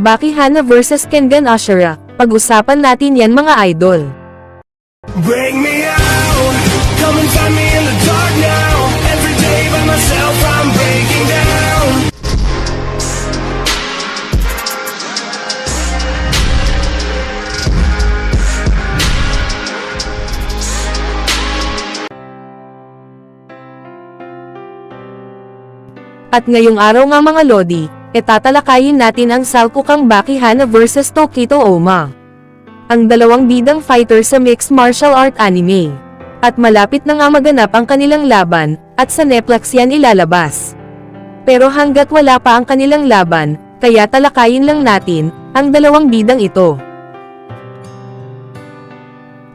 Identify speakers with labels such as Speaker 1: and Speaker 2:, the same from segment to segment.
Speaker 1: Baki Hana versus Kengan Ashura. Pag-usapan natin yan mga idol.
Speaker 2: Bring me out, come and find me in the dark now. Every day by myself, I'm breaking down.
Speaker 1: At ngayong araw nga mga Lodi, etatalakayin natin ang Salkukang Baki Hana versus Tokito Oma. Ang dalawang bidang fighter sa mixed martial art anime. At malapit na nga maganap ang kanilang laban, at sa Netflix yan ilalabas. Pero hanggat wala pa ang kanilang laban, kaya talakayin lang natin, ang dalawang bidang ito.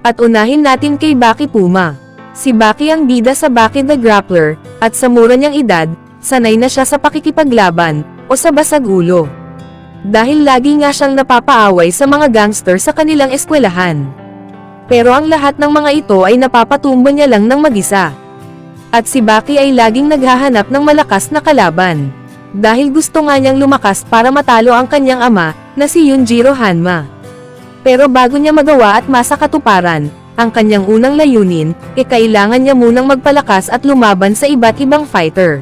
Speaker 1: At unahin natin kay Baki Puma. Si Baki ang bida sa Baki the Grappler, at sa mura niyang edad, sanay na siya sa pakikipaglaban, o sa basag ulo. Dahil lagi nga siyang napapaaway sa mga gangster sa kanilang eskwelahan. Pero ang lahat ng mga ito ay napapatumba niya lang ng mag-isa. At si Baki ay laging naghahanap ng malakas na kalaban. Dahil gusto nga niyang lumakas para matalo ang kanyang ama, na si Yunjiro Hanma. Pero bago niya magawa at masa katuparan, ang kanyang unang layunin, e kailangan niya munang magpalakas at lumaban sa iba't ibang fighter.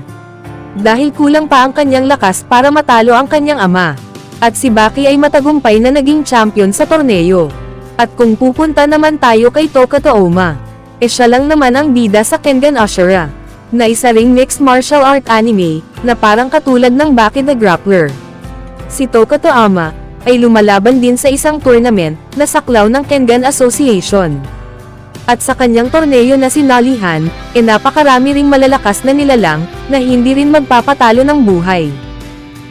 Speaker 1: Dahil kulang pa ang kanyang lakas para matalo ang kanyang ama. At si Baki ay matagumpay na naging champion sa torneo. At kung pupunta naman tayo kay Toka Tooma, e siya lang naman ang bida sa Kengan Ashura, na isa ring mixed martial art anime, na parang katulad ng Baki the Grappler. Si Toka Toama, ay lumalaban din sa isang tournament, na saklaw ng Kengan Association. At sa kanyang torneo na sinalihan, e napakarami ring malalakas na nilalang, na hindi rin magpapatalo ng buhay.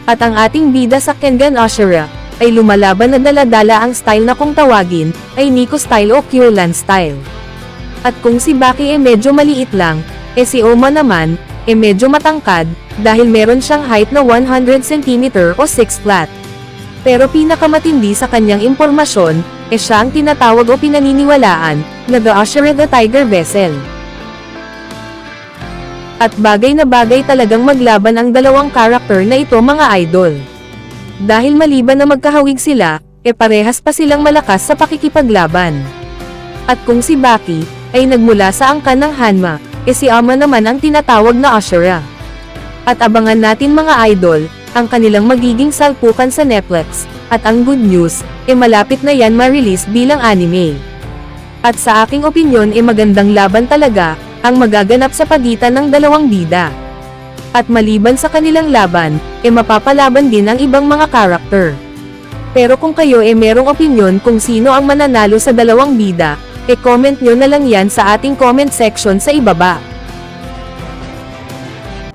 Speaker 1: At ang ating bida sa Kengan Ashura, ay lumalaban na daladala ang style na kung tawagin, ay Nico style o Kyolan style. At kung si Baki e medyo maliit lang, e si Oma naman, e medyo matangkad, dahil meron siyang height na 100 cm o 6 flat. Pero pinakamatindi sa kanyang impormasyon, e siya ang tinatawag o pinaniniwalaan, na The Ashura the Tiger Vessel. At bagay na bagay talagang maglaban ang dalawang karakter na ito mga idol. Dahil maliban na magkahawig sila, e parehas pa silang malakas sa pakikipaglaban. At kung si Baki, ay nagmula sa angkan ng Hanma, e si Ama naman ang tinatawag na Ashura. At abangan natin mga idol, ang kanilang magiging salpukan sa Netflix, at ang good news, e malapit na yan ma-release bilang anime. At sa aking opinyon e magandang laban talaga, ang magaganap sa pagitan ng dalawang bida. At maliban sa kanilang laban, e mapapalaban din ang ibang mga karakter. Pero kung kayo e merong opinyon kung sino ang mananalo sa dalawang bida, e comment nyo na lang yan sa ating comment section sa ibaba.